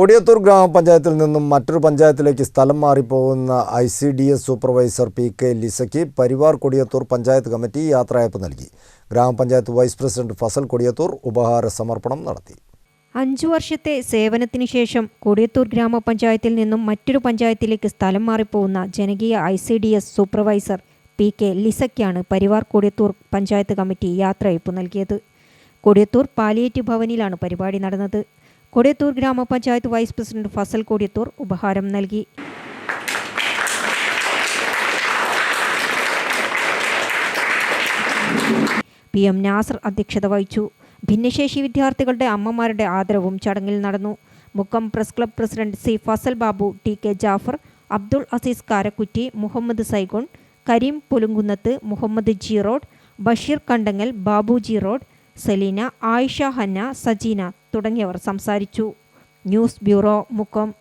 കൊടിയത്തൂർ ഗ്രാമപഞ്ചായത്തിൽ നിന്നും മറ്റൊരു പഞ്ചായത്തിലേക്ക് സ്ഥലം മാറിപ്പോകുന്ന I C D S supervisor P K ലിസയ്ക്ക് Parivar Kodiyathur panchayat committee യാത്രയയപ്പ് നൽകി. ഗ്രാമപഞ്ചായത്ത് വൈസ് പ്രസിഡന്റ് ഫസൽ കൊടിയത്തൂർ ഉപഹാര സമർപ്പണം നടത്തി. അഞ്ചു വർഷത്തെ സേവനത്തിന് ശേഷം കൊടിയത്തൂർ ഗ്രാമപഞ്ചായത്തിൽ നിന്നും മറ്റൊരു പഞ്ചായത്തിലേക്ക് സ്ഥലം മാറിപ്പോകുന്ന ജനകീയ I C D S supervisor P K ലിസയ്ക്കാണ് Parivar Kodiyathur panchayat committee യാത്രയയപ്പ് നൽകിയത്. കൊടിയത്തൂർ പാലിയേറ്റീവ് ഭവനിലാണ് പരിപാടി നടന്നത്. കൊടിയത്തൂർ ഗ്രാമപഞ്ചായത്ത് വൈസ് പ്രസിഡന്റ് ഫസൽ കൊടിയത്തൂർ ഉപഹാരം നൽകി. പി എം നാസർ അധ്യക്ഷത വഹിച്ചു. ഭിന്നശേഷി വിദ്യാർത്ഥികളുടെ അമ്മമാരുടെ ആദരവും ചടങ്ങിൽ നടന്നു. Mukkam press club president C Fazal Babu T K Jafar Abdul Aziz Karakkutti Muhammad Saigon Karim Pulunkunnath Muhammad G road Basheer Kandangal Babu G road Salina Ayisha Hanna Sajina തുടങ്ങിയവർ സംസാരിച്ചു. News bureau Mukkam.